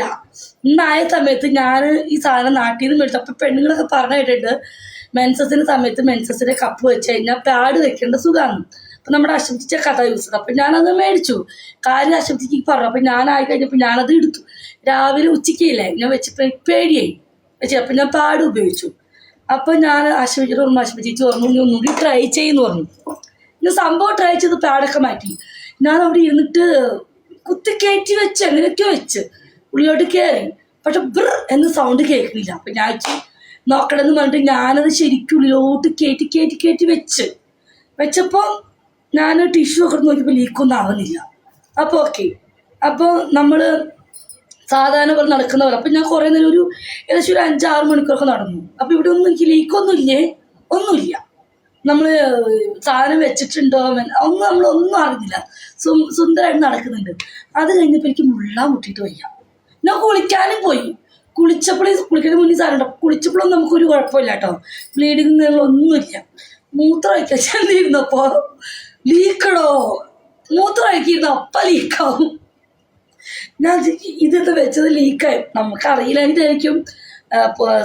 ഇന്നല്ല ഇന്നായ സമയത്ത് ഞാൻ ഈ സാധനം നാട്ടിൽ നിന്ന് മേടിച്ചു അപ്പൊ പെണ്ണുങ്ങളൊക്കെ പറഞ്ഞു കേട്ടിട്ടുണ്ട് മെൻസസിന്റെ സമയത്ത് മെൻസസിന്റെ കപ്പ് വെച്ച് കഴിഞ്ഞാൽ പാഡ് വെക്കേണ്ട സുഖമാണ് അപ്പൊ നമ്മുടെ അശ്വതിച്ച കഥ യൂസ് ചെയ്തു. അപ്പൊ ഞാനത് മേടിച്ചു. കാര്യം അശ്വതിക്ക് പറഞ്ഞു. അപ്പൊ ഞാനായി കഴിഞ്ഞപ്പോ ഞാനത് എടുത്തു. രാവിലെ ഉച്ചയ്ക്കില്ലേ ഞാൻ വെച്ചപ്പോ എനിക്ക് പേടിയായി. വെച്ചു അപ്പൊ ഞാൻ പാഡ് ഉപയോഗിച്ചു. അപ്പൊ ഞാൻ അശ്വതിച്ചിട്ട് പറഞ്ഞു അശ്വതിച്ച് പറഞ്ഞു നീ ഒന്നുകൂടി ട്രൈ ചെയ്യുന്നു പറഞ്ഞു. ഞാൻ സംഭവം ട്രൈ ചെയ്ത് പാടൊക്കെ മാറ്റി. ഞാൻ അവിടെ ഇരുന്നിട്ട് കുത്തിക്കയറ്റി വെച്ച് അങ്ങനെയൊക്കെ വെച്ച്. ഉള്ളിലോട്ട് കയറി പക്ഷെ ബ്ര എന്ന് സൗണ്ട് കേൾക്കുന്നില്ല. അപ്പൊ ഞാൻ നോക്കണമെന്ന് പറഞ്ഞിട്ട് ഞാനത് ശരിക്കും ഉള്ളിലോട്ട് കയറ്റി കയറ്റി കയറ്റി വെച്ച്. വെച്ചപ്പോൾ ഞാൻ ടിഷ്യൂ ഒക്കെ നോക്കിയപ്പോൾ ലീക്കൊന്നും ആവുന്നില്ല. അപ്പോൾ ഓക്കെ അപ്പോൾ നമ്മൾ സാധാരണ പോലെ നടക്കുന്ന പോലെ അപ്പം ഞാൻ കുറേ നേരം ഒരു ഏകദേശം ഒരു അഞ്ചാറ് മണിക്കൂറൊക്കെ നടന്നു. അപ്പോൾ ഇവിടെ ഒന്നും എനിക്ക് ലീക്കൊന്നും ഇല്ലേ? ഒന്നുമില്ല. നമ്മൾ സാധനം വെച്ചിട്ടുണ്ടോ? ഒന്നും നമ്മളൊന്നും അറിഞ്ഞില്ല. സുന്ദരമായിട്ട് നടക്കുന്നുണ്ട്. അത് കഴിഞ്ഞപ്പോൾ എനിക്ക് മുള്ളാൻ മുട്ടിയിട്ട് വയ്യ. ഞാൻ കുളിക്കാനും പോയി. കുളിച്ചപ്പോഴേ കുളിക്കുന്ന മുന്നേ സാധനം കുളിച്ചപ്പോഴും നമുക്കൊരു കുഴപ്പമില്ല കേട്ടോ ബ്ലീഡിങ് ഒന്നുമില്ല. മൂത്രം ഒഴിക്കാൻ ചെന്നിരുന്നപ്പോൾ ലീക്കടോ മൂത്രം അയക്കിയിരുന്ന അപ്പം ലീക്കാവും ഞാൻ ഇതൊക്കെ വെച്ചത്? ലീക്കായി നമുക്കറിയില്ല എന്തായിരിക്കും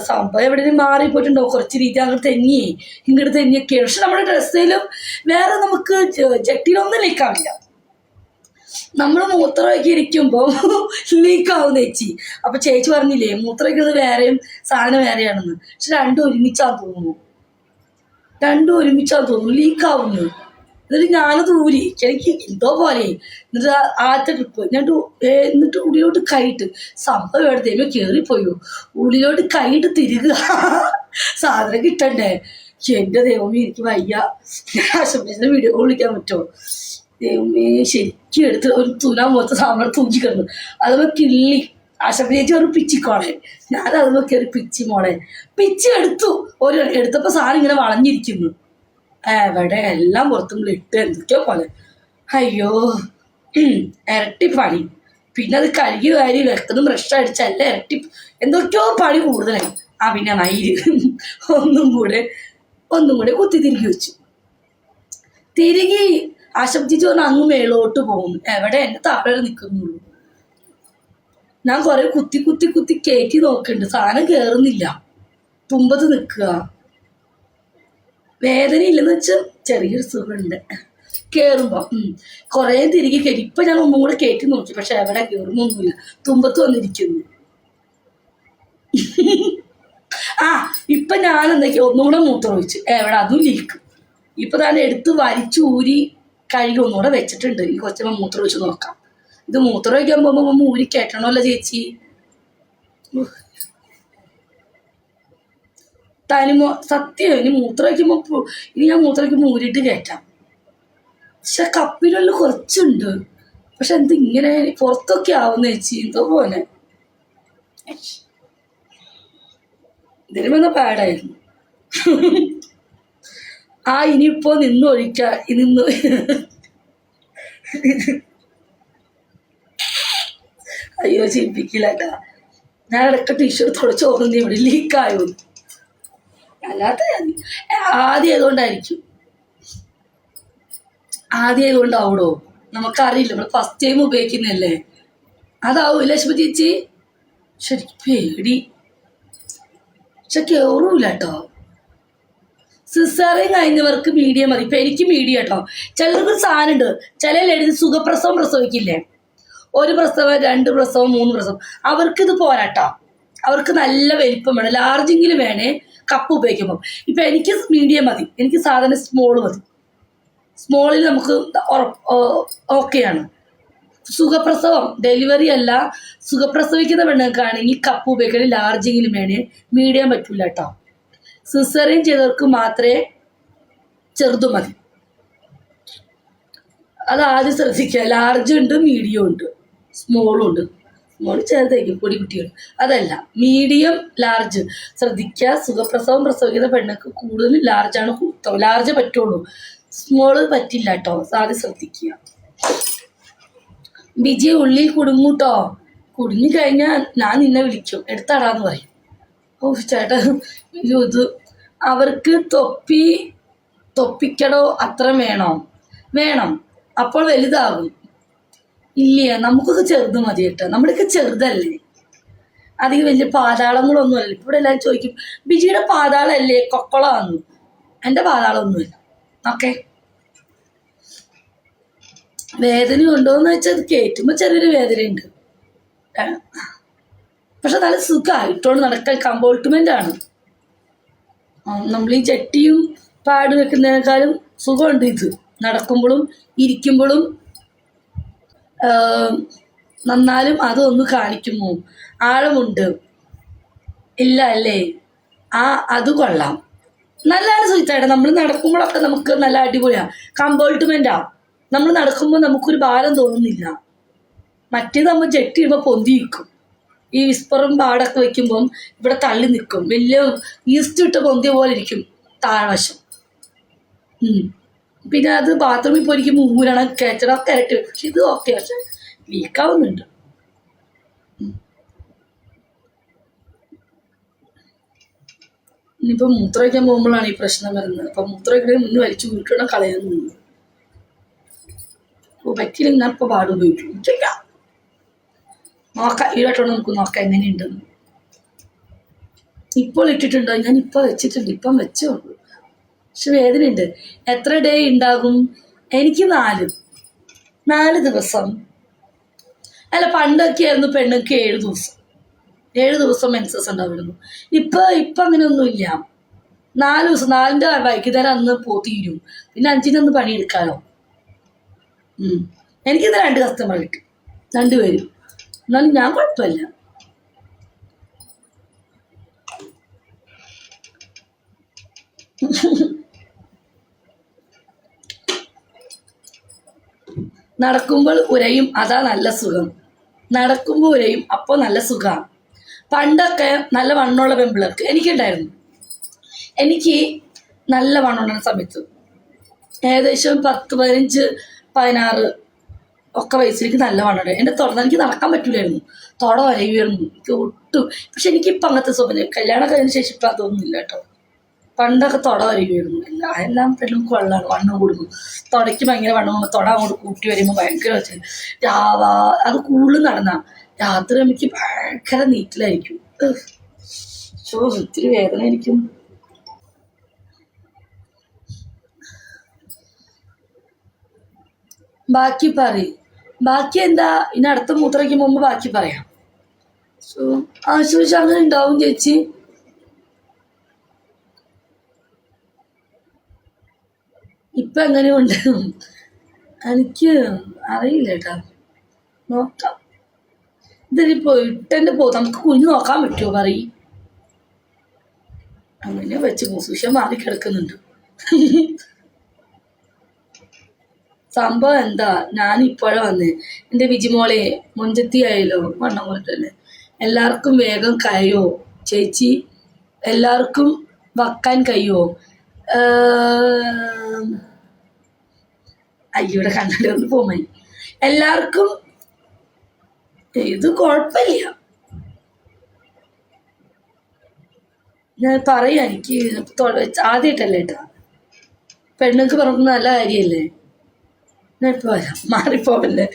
സംഭവം എവിടെയും മാറിപ്പോയിട്ടുണ്ടോ? കുറച്ച് രീതി അങ്ങോട്ട് തെന്നി. ഇങ്ങോട്ട് തെന്നിയൊക്കെയാണ് പക്ഷെ നമ്മുടെ ഡ്രസ്സിലും വേറെ നമുക്ക് ജട്ടിയിലൊന്നും ലീക്കാവില്ല നമ്മൾ മൂത്രമൊക്കെ ഇരിക്കുമ്പോൾ ലീക്കാവും ചേച്ചി. അപ്പൊ ചേച്ചി പറഞ്ഞില്ലേ മൂത്രമൊക്കെ വേറെയും സാധനം വേറെയാണെന്ന്. പക്ഷെ രണ്ടും ഒരുമിച്ചാന്ന് തോന്നുന്നു. രണ്ടും ഒരുമിച്ചാന്ന് തോന്നുന്നു. ലീക്കാവുന്നു എന്നിട്ട് ഞാനത് ഊരി എനിക്ക് എന്തോ പോലെ. എന്നിട്ട് ആദ്യത്തെ ട്രിപ്പ് എന്നിട്ട് എന്നിട്ട് ഉള്ളിലോട്ട് കൈയിട്ട് സംഭവം എടുത്ത് ദൈവം കയറിപ്പോയോ ഉള്ളിലോട്ട് കൈയിട്ട് തിരുകുക സാധനം കിട്ടണ്ടേ? എന്റെ ദൈവമേ എനിക്ക് വയ്യ. ഞാൻ ആശംസിച്ച വീഡിയോ വിളിക്കാൻ പറ്റുമോ? ദൈവമേ ശരിക്കും എടുത്ത് ഒരു തുല മൊത്തം സാമ്പാർ തൂക്കി കിടന്നു. അതുപോലെ കിള്ളി. ആശപ്പേച്ചി ഒരു പിച്ചിക്കോളെ ഞാൻ അതുപോലെ കയറി പിച്ചി മോളെ. പിച്ചി എടുത്തു. ഒരു എടുത്തപ്പോൾ സാധനം ഇങ്ങനെ വളഞ്ഞിരിക്കുന്നു. എവിടെ? എല്ലാം പുറത്തും ഇട്ട് എന്തൊക്കെയോ പോലെ. അയ്യോ ഇരട്ടി പണി. പിന്നെ അത് കഴുകി വാരി വെക്കുന്നു ബ്രഷ് അടിച്ചല്ല ഇരട്ടി എന്തൊക്കെയോ പണി കൂടുതലായി. ആ പിന്നെ നൈര് ഒന്നും കൂടെ ഒന്നും കൂടെ കുത്തി തിരികെ വെച്ചു. തിരികെ ആശംസിച്ച് പറഞ്ഞാൽ അങ്ങ് മേളോട്ട് പോകും എവിടെ എന്നെ താഴെ നിൽക്കുന്നുള്ളൂ ഞാൻ കുറെ കുത്തി കുത്തി കുത്തി കയറ്റി നോക്കുന്നുണ്ട്. സാധനം കയറുന്നില്ല തുമ്പത്ത് നിൽക്കുക. വേദന ഇല്ലെന്ന് വെച്ചാൽ ചെറിയൊരു സുഖമുണ്ട്. കയറുമ്പോൾ കുറേ തിരികെ കയറി ഇപ്പം ഞാൻ ഒന്നും കൂടെ കയറ്റി നോക്കി. പക്ഷെ എവിടെ കേറുന്നൊന്നുമില്ല തുമ്പത്ത് വന്നിരിക്കുന്നു. ആ ഇപ്പം ഞാൻ എന്തൊക്കെയാ ഒന്നും കൂടെ മൂത്രം ഒഴിച്ച് എവിടെ? അതും ലീക്ക്. ഇപ്പം താൻ എടുത്ത് വലിച്ചു ഊരി കഴുകി ഒന്നുകൂടെ വെച്ചിട്ടുണ്ട്. ഈ കൊച്ചമ്മ മൂത്രം വെച്ച് നോക്കാം. ഇത് മൂത്രം ഒഴിക്കാൻ പോകുമ്പോൾ മൂരി കയറ്റണമല്ലോ ചേച്ചി. തനിമോ സത്യം ഇനി മൂത്രം വയ്ക്കുമ്പോൾ ഇനി ഞാൻ മൂത്രം വയ്ക്കുമ്പോൾ ഊരിയിട്ട് കയറ്റാം പക്ഷെ കപ്പിലുള്ള കുറച്ചുണ്ട്. പക്ഷെ എന്ത് ഇങ്ങനെ പുറത്തൊക്കെ ആവുന്ന ചേച്ചി? എന്തോ പോലെ. ഇതിന് പാടായിരുന്നു. ആ ഇനിയിപ്പോ നിന്ന് ഒഴിക്ക നിന്ന് അയ്യോ ചിന്തിക്കില്ല കേട്ടാ. ഞാൻ ഇടയ്ക്ക് ടീഷർട്ട് തുടച്ച് നോക്കുന്നത് ഇവിടെ ലീക്കായോ അല്ലാത്ത ആദ്യം ആയതുകൊണ്ടായിരിക്കും ആദ്യം ആയതുകൊണ്ടാവൂടോ നമുക്കറിയില്ല നമ്മൾ ഫസ്റ്റ് ടൈം ഉപയോഗിക്കുന്നല്ലേ അതാവൂല ലക്ഷ്മി ചേച്ചി? ശരി പേടി. പക്ഷെ കയറൂല കേട്ടോ. സിസറിങ് കഴിഞ്ഞവർക്ക് മീഡിയം മതി. ഇപ്പൊ എനിക്ക് മീഡിയം കേട്ടോ. ചിലർക്ക് ഒരു സാധനം ഉണ്ട് ചില ലേഡീസ് സുഖപ്രസവം പ്രസവിക്കില്ലേ? ഒരു പ്രസവം രണ്ട് പ്രസവം മൂന്ന് പ്രസവം. അവർക്ക് ഇത് പോരാട്ടോ. അവർക്ക് നല്ല വലിപ്പം വേണം. ലാർജെങ്കിലും വേണേ കപ്പ് ഉപയോഗിക്കുമ്പോൾ ഇപ്പൊ എനിക്ക് മീഡിയം മതി. എനിക്ക് സാധാരണ സ്മോൾ മതി. സ്മോളിൽ നമുക്ക് ഓക്കെയാണ് സുഖപ്രസവം ഡെലിവറി അല്ല. സുഖപ്രസവിക്കുന്ന പെണ്ണുങ്ങൾക്കാണെങ്കിൽ കപ്പ് ഉപയോഗിക്കണേ ലാർജെങ്കിലും വേണേ. മീഡിയം പറ്റൂല കേട്ടോ. സിസറിൻ ചെയ്തവർക്ക് മാത്രമേ ചെറുതു മതി. അത് ആദ്യം ശ്രദ്ധിക്കുക. ലാർജ് ഉണ്ട് മീഡിയം ഉണ്ട് സ്മോളും ഉണ്ട്. സ്മോൾ ചെറുതായിരിക്കും പൊടി കുട്ടികൾ. അതല്ല മീഡിയം ലാർജ് ശ്രദ്ധിക്കുക. സുഖപ്രസവം പ്രസവിക്കുന്ന പെണ്ണൊക്കെ കൂടുതലും ലാർജാണ് ഉത്തമം. ലാർജ് പറ്റുള്ളൂ. സ്മോൾ പറ്റില്ല കേട്ടോ. ആദ്യം ശ്രദ്ധിക്കുക. ബിജി ഉള്ളിൽ കുടുങ്ങൂട്ടോ? കുടുങ്ങി കഴിഞ്ഞാൽ ഞാൻ നിന്നെ വിളിക്കും. എടുത്തടാന്ന് പറയും. ഓ ചേട്ടാ അവർക്ക് തൊപ്പി തൊപ്പിക്കടോ അത്ര വേണോ? വേണം. അപ്പോൾ വലുതാകും. ഇല്ല നമുക്കൊക്കെ ചെറുത് മതി കേട്ടോ. നമ്മുടെയൊക്കെ ചെറുതല്ലേ? അധികം വലിയ പാതാളങ്ങളൊന്നും അല്ല. ഇവിടെ എല്ലാവരും ചോദിക്കും ബിജിയുടെ പാതാളല്ലേ കൊക്കളാന്ന്. എന്റെ പാതാളമൊന്നുമില്ല. ഓക്കെ. വേദന ഉണ്ടോയെന്ന് വെച്ചാൽ അത് കയറ്റുമ്പോൾ ചെറിയൊരു വേദനയുണ്ട്. പക്ഷെ നല്ല സുഖമാണ് നടക്കാൻ കമ്പോൾട്ട്മെന്റ് ആണ്. നമ്മൾ ഈ ചട്ടിയും പാട് വെക്കുന്നതിനേക്കാളും സുഖമുണ്ട് ഇത്. നടക്കുമ്പോഴും ഇരിക്കുമ്പോഴും നന്നാലും അതൊന്ന് കാണിക്കുമോ? ആഴമുണ്ട്. ഇല്ല അല്ലേ? ആ അത് കൊള്ളാം. നല്ലതാണ് സുഹിത്തായിട്ട് നമ്മൾ നടക്കുമ്പോഴൊക്കെ നമുക്ക് നല്ല അടിപൊളിയാണ് കമ്പോൾട്ട്മെന്റാണ് നമ്മൾ നടക്കുമ്പോൾ നമുക്കൊരു ഭാരം തോന്നുന്നില്ല. മറ്റേത് നമ്മൾ ജെട്ടി ഇടുമ്പോൾ പൊന്തി നിൽക്കും. ഈ വിസ്പറും പാടൊക്കെ വെക്കുമ്പം ഇവിടെ തള്ളി നിൽക്കും. വലിയ ഈസ്റ്റ് ഇട്ട് പൊന്തിയ പോലെ ഇരിക്കും താഴ്വശം. പിന്നെ അത് ബാത്റൂമിൽ പോയിരിക്കുമ്പോൾ ഊരണം കയറ്റണമൊക്കെ ആയിട്ട് വരും. പക്ഷെ ഇത് ഓക്കെ പക്ഷെ വീക്കാവുന്നുണ്ട് ഇനിയിപ്പോൾ മൂത്രമൊഴിക്കാൻ പോകുമ്പോഴാണ് ഈ പ്രശ്നം വരുന്നത്. അപ്പം മൂത്രമൊഴിക്കണേ മുന്നേ വലിച്ചു വീട്ടണം കളയാൻ അപ്പോൾ പറ്റിയില്ലെങ്കിൽ ഞാൻ ഇപ്പോൾ പാടുപയോഗിക്കും നോക്കാം ഈടായിട്ടോണ്ട് നമുക്ക് നോക്കാം എങ്ങനെയുണ്ടെന്ന്. ഇപ്പോൾ ഇട്ടിട്ടുണ്ടോ? ഞാൻ ഇപ്പോൾ വെച്ചിട്ടുണ്ട്. ഇപ്പം വെച്ചേ ഉള്ളൂ. പക്ഷെ വേദനയുണ്ട്. എത്ര ഡേ ഉണ്ടാകും? എനിക്ക് നാല്. നാല് ദിവസം. അല്ല പണ്ടൊക്കെ ആയിരുന്നു പെണ്ണൊക്കെ ഏഴ് ദിവസം. ഏഴ് ദിവസം മെൻസസ് ഉണ്ടാവുന്നു ഇപ്പോൾ ഇപ്പൊ അങ്ങനെയൊന്നുമില്ല. നാല് ദിവസം. നാലിന്റെ വൈകുന്നേരം അന്ന് പോ തീരും. പിന്നെ അഞ്ചിനൊന്ന് പണിയെടുക്കാലോ. ഉം. എനിക്കിന്ന് രണ്ട് കസ്റ്റമർ കിട്ടും. രണ്ടുപേരും എന്നാലും ഞാൻ കുഴപ്പമില്ല. നടക്കുമ്പോൾ ഉരയും അതാ നല്ല സുഖം. നടക്കുമ്പോൾ ഉരയും അപ്പോൾ നല്ല സുഖമാണ് പണ്ടൊക്കെ നല്ല വണ്ണമുള്ള പെമ്പിളർക്ക് എനിക്കുണ്ടായിരുന്നു. എനിക്ക് നല്ല വണ്ണമുള്ള സമയത്ത്. ഏകദേശം പത്ത് പതിനഞ്ച് പതിനാറ് ഒക്കെ വയസ്സിലേക്ക് നല്ല വണ്ണുണ്ട് എന്റെ തുടർന്ന് എനിക്ക് നടക്കാൻ പറ്റില്ലായിരുന്നു തുട വരയുമായിരുന്നു എനിക്ക് ഒട്ടും. പക്ഷെ എനിക്കിപ്പോൾ അങ്ങനത്തെ സ്വപ്നം കല്യാണം കഴിഞ്ഞ ശേഷം ഇപ്പം അതൊന്നുമില്ല കേട്ടോ. പണ്ടൊക്കെ തുട വരയുമായിരുന്നു എല്ലാ എല്ലാം പെണ്ണുക്ക് വെള്ളമാണ് വണ്ണം കൂടുന്നു തുടയ്ക്ക് ഭയങ്കര വണ്ണം തുട അങ്ങോട്ട് കൂട്ടി വരുമ്പോൾ ഭയങ്കര വെച്ച്. രാവാ അത് കൂടുതൽ നടന്ന. രാത്രി എനിക്ക് ഭയങ്കര നീറ്റിലായിരിക്കും. ശോ ഒത്തിരി വേദന ആയിരിക്കും ബാക്കി പറയും. ബാക്കി എന്താ ഇനി അടുത്ത മൂത്രയ്ക്ക് മുമ്പ് ബാക്കി പറയാം. സോ ആശുപത്രി അങ്ങനെ ഉണ്ടാവും ചേച്ചി. ഇപ്പൊ എങ്ങനെയുണ്ട്? എനിക്ക് അറിയില്ല കേട്ടോ. നോക്കാം. ഇതിലിപ്പോ ഇട്ടെന്റെ പോ നമുക്ക് കുഞ്ഞു നോക്കാൻ പറ്റുമോ പറയും. അങ്ങനെ വെച്ച് മുസുഷ മാറി കിടക്കുന്നുണ്ട് സംഭവം എന്താ? ഞാൻ ഇപ്പോഴാ വന്നേ. എന്റെ വിജിമോളെ മുഞ്ചത്തി ആയല്ലോ. വണ്ണം പോലെ എല്ലാവർക്കും വേഗം കയോ ചേച്ചി എല്ലാവർക്കും വക്കാൻ കഴിയോ? അയ്യോടെ കണ്ണട ഒന്ന് പോമായി. എല്ലാവർക്കും ഇത് കുഴപ്പമില്ല. ഞാൻ പറയാം എനിക്ക് ആദ്യമായിട്ടല്ലേ ഏട്ടാ പെണ്ണുങ്ങൾക്ക് പറഞ്ഞ നല്ല കാര്യമല്ലേ? മാറിപ്പോവല്ലേ?